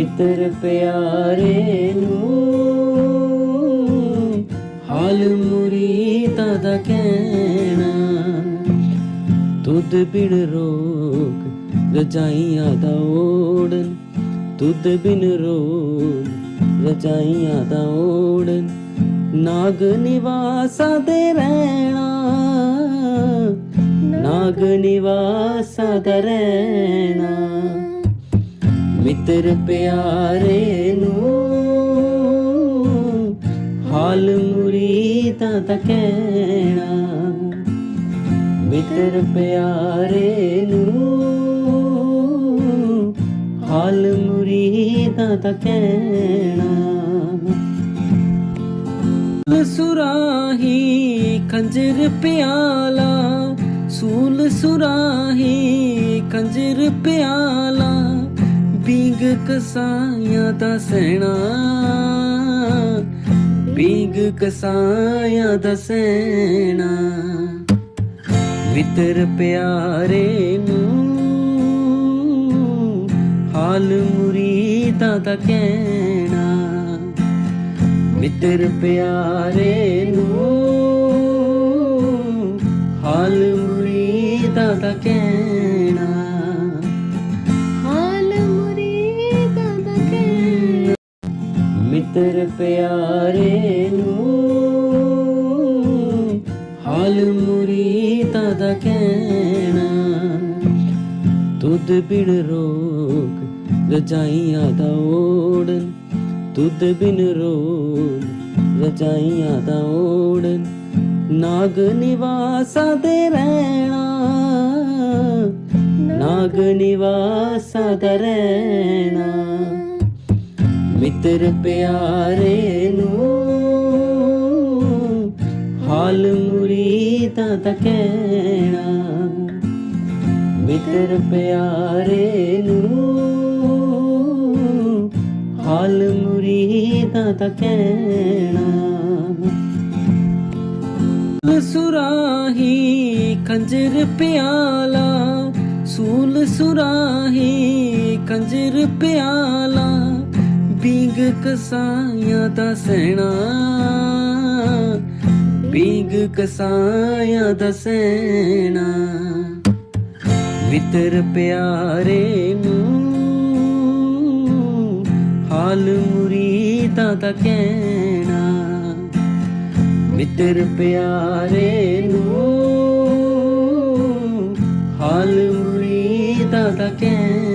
ਮਿੱਤਰ ਪਿਆਰੇ ਨੂੰ, ਹਾਲ ਮੁਰੀਦਾਂ ਦਾ ਕਹਿਣਾ, ਤੁਧ ਬਿਨ ਰੋਗ ਰਜਾਈਆਂ ਦਾ ਓੜਨ, ਤੁਧ ਬਿਨ ਰੋਗ ਰਜਾਈਆਂ ਦਾ ਓੜਨ, ਨਾਗ ਨਿਵਾਸਾਂ ਦੇ ਰਹਿਣਾ, ਨਾਗ ਨਿਵਾਸਾਂ ਦਾ ਰਹਿਣਾ। ਮਿੱਤਰ ਪਿਆਰੇ ਨੂੰ, ਹਾਲ ਮੁਰੀਦਾਂ ਦਾ ਕਹਿਣਾ। ਮਿੱਤਰ ਪਿਆਰੇ ਨੂੰ, ਹਾਲ ਮੁਰੀਦਾਂ ਦਾ ਕਹਿਣਾ। ਸੁਰਾਹੀ ਕੰਜਰ ਪਿਆਲਾ ਸੂਲ ਸੁਰਾਹੀ ਕੰਜਰ ਪਿਆਲਾ। ਬਿੰਗ ਕਸਾਇਆ ਦਾ ਸੈਣਾ। ਬਿੰਗ ਕਸਾਇਆ ਦਾ ਸੈਣਾ। ਮਿੱਤਰ ਪਿਆਰੇ ਨੂੰ ਹਾਲ ਮੁਰੀਦਾਂ ਦਾ ਕਹਿਣਾ। ਮਿੱਤਰ ਪਿਆਰੇ ਨੂੰ ਹਾਲ ਮੁਰੀਦਾਂ ਦਾ ਕਹਿਣਾ। ਮਿੱਤਰ ਪਿਆਰੇ ਨੂੰ, ਹਾਲ ਮੁਰੀਦਾਂ ਦਾ ਕਹਿਣਾ, ਤੁਧ ਬਿਨ ਰੋਗ ਰਜਾਈਆਂ ਦਾ ਓੜਨ, ਤੁਧ ਬਿਨ ਰੋਗ ਰਜਾਈਆਂ ਦਾ ਓੜਨ, ਨਾਗ ਨਿਵਾਸਾਂ ਦੇ ਰਹਿਣਾ, ਨਾਗ ਨਿਵਾਸਾਂ ਦਾ ਰਹਿਣਾ। ਮਿੱਤਰ ਪਿਆਰੇ ਨੂੰ ਹਾਲ ਮੁਰੀਦਾਂ ਦਾ ਕਹਿਣਾ। ਮਿੱਤਰ ਪਿਆਰੇ ਨੂੰ ਹਾਲ ਮੁਰੀਦਾਂ ਦਾ ਕਹਿਣਾ। ਸੁਰਾਹੀ ਖੰਜਰ ਪਿਆਲਾ ਸੂਲ ਸੁਰਾਹੀ ਖੰਜਰ ਪਿਆਲਾ ਬਿੰਗ ਕਸਾਇਆ ਦਾ ਸੈਣਾ। ਬਿੰਗ ਕਸਾਇਆ ਦਾ ਸੈਣਾ। ਮਿੱਤਰ ਪਿਆਰੇ ਨੂੰ, ਹਾਲ ਮੁਰੀਦਾਂ ਦਾ ਕਹਿਣਾ। ਮਿੱਤਰ ਪਿਆਰੇ ਨੂੰ, ਹਾਲ ਮੁਰੀਦਾਂ ਦਾ ਕਹਿਣਾ।